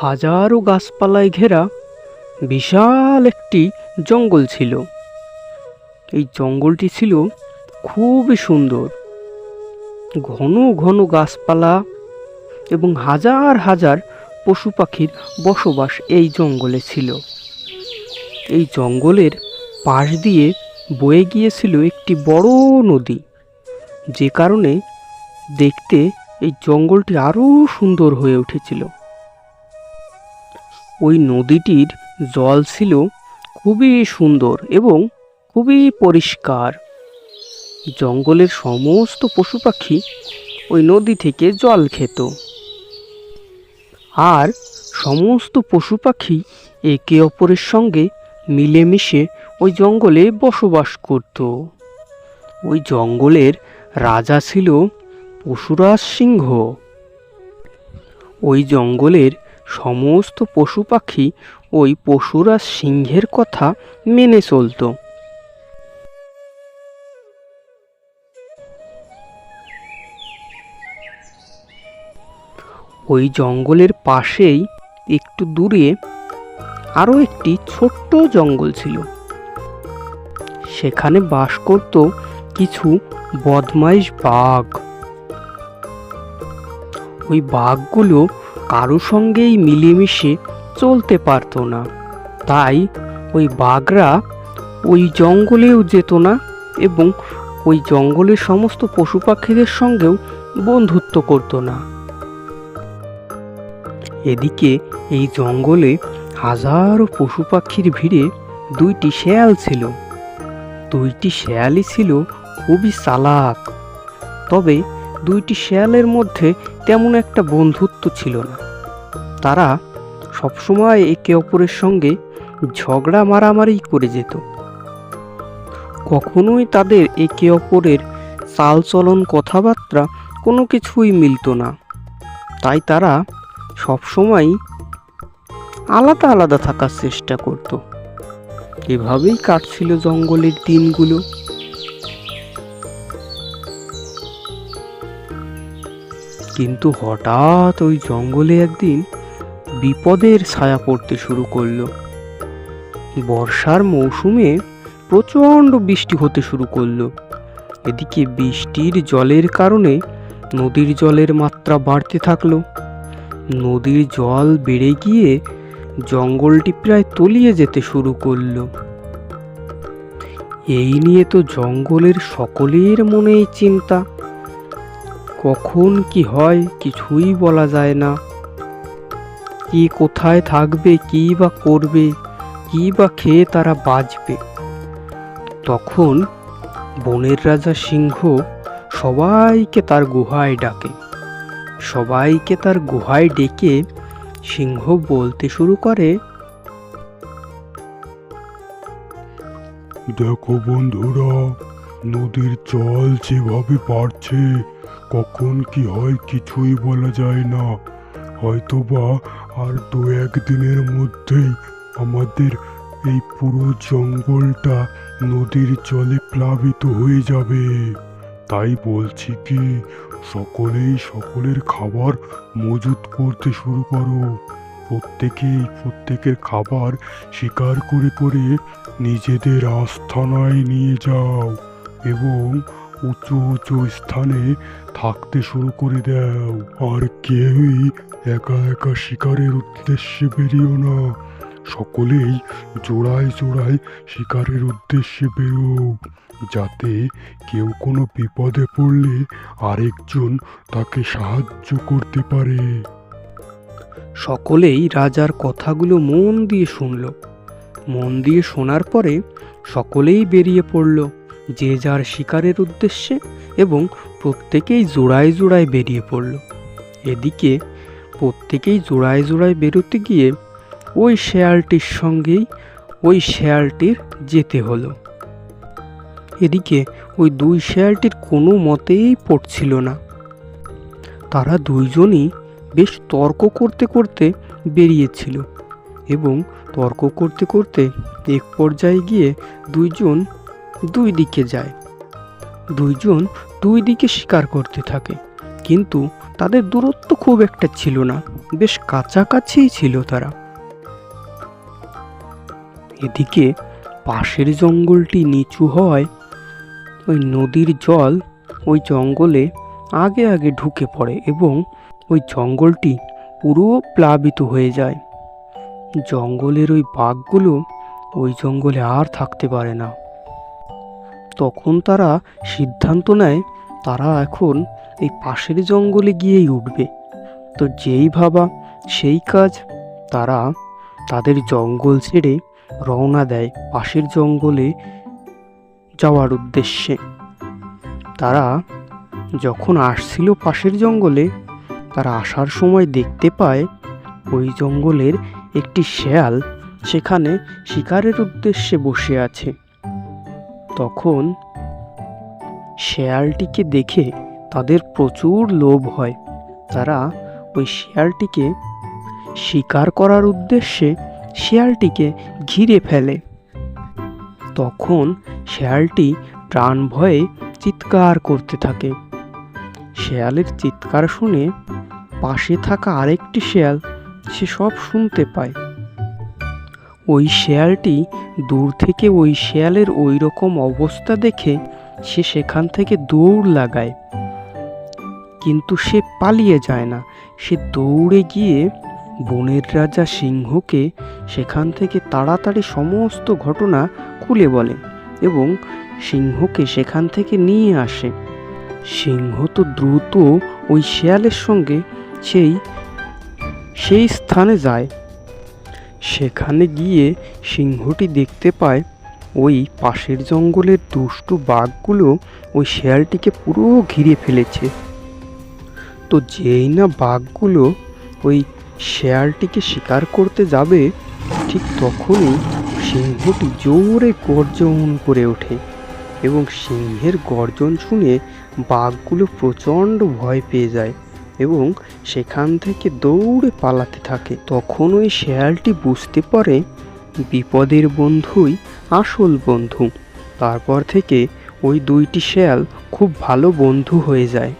হাজারো গাছপালায় ঘেরা বিশাল একটি জঙ্গল ছিল। এই জঙ্গলটি ছিল খুবই সুন্দর। ঘন ঘন গাছপালা এবং হাজার হাজার পশু পাখির বসবাস এই জঙ্গলে ছিল। এই জঙ্গলের পাশ দিয়ে বয়ে গিয়েছিল একটি বড় নদী। যে কারণে দেখতে এই জঙ্গলটি আরও সুন্দর হয়ে উঠেছিল। ওই নদীটির জল ছিল খুবই সুন্দর এবং খুবই পরিষ্কার। জঙ্গলের সমস্ত পশু পাখি ওই নদী থেকে জল খেত। আর সমস্ত পশু পাখি একে অপরের সঙ্গে মিলেমিশে ওই জঙ্গলে বসবাস করত। ওই জঙ্গলের রাজা ছিল পশুরাজ সিংহ। ওই জঙ্গলের সমস্ত পশু পাখি ওই পশুরা সিংহের কথা মেনে চলতো। ওই জঙ্গলের পাশেই একটু দূরে আরও একটি ছোট্ট জঙ্গল ছিল। সেখানে বাস করত কিছু বদমাইশ বাঘ। ওই বাঘগুলো কারও সঙ্গেই মিলেমিশে চলতে পারতো না। তাই ওই বাঘরা ওই জঙ্গলেও যেত না এবং ওই জঙ্গলের সমস্ত পশু পাখিদের সঙ্গেও বন্ধুত্ব করতো না। এদিকে এই জঙ্গলে হাজারো পশু পাখির ভিড়ে দুইটি শেয়াল ছিল। দুইটি শেয়ালই ছিল খুবই চালাক। তবে দুইটি শেয়ালের মধ্যে তেমন একটা বন্ধুত্ব ছিল না। তারা সবসময় একে অপরের সঙ্গে ঝগড়া মারামারি করে যেত। কখনোই তাদের একে অপরের চালচলন কথাবার্তা কোনো কিছুই মিলত না। তাই তারা সবসময় আলাদা আলাদা থাকার চেষ্টা করত। এভাবেই কাটছিল জঙ্গলের দিনগুলো। কিন্তু হঠাৎ ওই জঙ্গলে একদিন বিপদের ছায়া পড়তে শুরু করল। বর্ষার মৌসুমে প্রচণ্ড বৃষ্টি হতে শুরু করল। এদিকে বৃষ্টির জলের কারণে নদীর জলের মাত্রা বাড়তে থাকল। নদীর জল বেড়ে গিয়ে জঙ্গলটি প্রায় তলিয়ে যেতে শুরু করল। এই নিয়ে তো জঙ্গলের সকলের মনেই চিন্তা। কখন কি হয় কিছুই বলা যায় না। কি কোথায় থাকবে, কি বা করবে, কি বা খেয়ে তারা বাঁচবে। তখন বনের রাজা সিংহ সবাইকে তার গুহায় ডাকে। সবাইকে তার গুহায় ডেকে সিংহ বলতে শুরু করে, দেখো বন্ধুরা, নদীর জল যেভাবে বাড়ছে কখন কি হয় কিছুই বলা যায় না। হয়তোবা আর দু একদিনের মধ্যেই আমাদের এই পুরো জঙ্গলটা নদীর জলে প্লাবিত হয়ে যাবে। তাই বলছি কি, সকলেই সকলের খাবার মজুত করতে শুরু করো। প্রত্যেকেই প্রত্যেকের খাবার শিকার করে করে নিজেদের আস্থানায় নিয়ে যাও এবং উঁচু উঁচু স্থানে থাকতে শুরু করে দাও। আর কেউই একা একা শিকারের উদ্দেশ্যে বেরিও না। সকলেই জোড়ায় জোড়ায় শিকারের উদ্দেশ্যে বেরো। যাতে কেউ কোনো বিপদে পড়লে আরেকজন তাকে সাহায্য করতে পারে। সকলেই রাজার কথাগুলো মন দিয়ে শুনল। মন দিয়ে শোনার পরে সকলেই বেরিয়ে পড়ল। যে যার শিকারের উদ্দেশ্যে এবং প্রত্যেকেই জোড়ায় জোড়ায় বেরিয়ে পড়ল। এদিকে প্রত্যেকেই জোড়ায় জোড়ায় বেরোতে গিয়ে ওই শেয়ালটির সঙ্গেই ওই শেয়ালটির যেতে হলো। এদিকে ওই দুই শেয়ালটির কোনো মতেই পড়ছিল না। তারা দুইজনই বেশ তর্ক করতে করতে বেরিয়েছিল এবং তর্ক করতে করতে এক পর্যায়ে গিয়ে দুইজন দুই দিকে যায়। দুইজন দুই দিকে শিকার করতে থাকে। কিন্তু তাদের দূরত্ব খুব একটা ছিল না, বেশ কাছাকাছিই ছিল তারা। এদিকে পাশের জঙ্গলটি নিচু হওয়ায় ওই নদীর জল ওই জঙ্গলে আগে আগে ঢুকে পড়ে এবং ওই জঙ্গলটি পুরো প্লাবিত হয়ে যায়। জঙ্গলের ওই বাঘগুলো ওই জঙ্গলে আর থাকতে পারে না। তখন তারা সিদ্ধান্ত নেয়, তারা এখন এই পাশের জঙ্গলে গিয়েই উঠবে। তো যেই ভাবা, সেই কাজ তারা তাদের জঙ্গল ছেড়ে রওনা দেয় পাশের জঙ্গলে যাওয়ার উদ্দেশ্যে। তারা যখন আসছিল পাশের জঙ্গলে, তারা আসার সময় দেখতে পায় ওই জঙ্গলের একটি শেয়াল সেখানে শিকারের উদ্দেশ্যে বসে আছে। তখন শেয়ালটিকে দেখে তাদের প্রচুর লোভ হয়। তারা ওই শেয়ালটিকে শিকার করার উদ্দেশ্যে শেয়ালটিকে ঘিরে ফেলে। তখন শেয়ালটি প্রাণ ভয়ে চিৎকার করতে থাকে। শেয়ালের চিৎকার শুনে পাশে থাকা আরেকটি শেয়াল সে সব শুনতে পায়। ওই শেয়ালটি দূর থেকে ওই শেয়ালের ওই রকম অবস্থা দেখে সে সেখান থেকে দৌড় লাগায়। কিন্তু সে পালিয়ে যায় না। সে দৌড়ে গিয়ে বনের রাজা সিংহকে সেখান থেকে তাড়াতাড়ি সমস্ত ঘটনা খুলে বলে এবং সিংহকে সেখান থেকে নিয়ে আসে। সিংহ তো দ্রুত ওই শেয়ালের সঙ্গে সেই সেই স্থানে যায়। সেখানে গিয়ে সিংহটি দেখতে পায়, ওই পাশের জঙ্গলের দুষ্টু বাঘগুলো ওই শেয়ালটিকে পুরো ঘিরে ফেলেছে। তো যেই না বাঘগুলো ওই শেয়ালটিকে শিকার করতে যাবে, ঠিক তখনই সিংহটি জোরে গর্জন করে ওঠে এবং সিংহের গর্জন শুনে বাঘগুলো প্রচণ্ড ভয় পেয়ে যায়। এবং সেখান থেকে দৌড়ে পালাতে থাকে। তখন ওই শেয়ালটি বুঝতে পারে, বিপদের বন্ধুই আসল বন্ধু। তারপর থেকে ওই দুইটি শেয়াল খুব ভালো বন্ধু হয়ে যায়।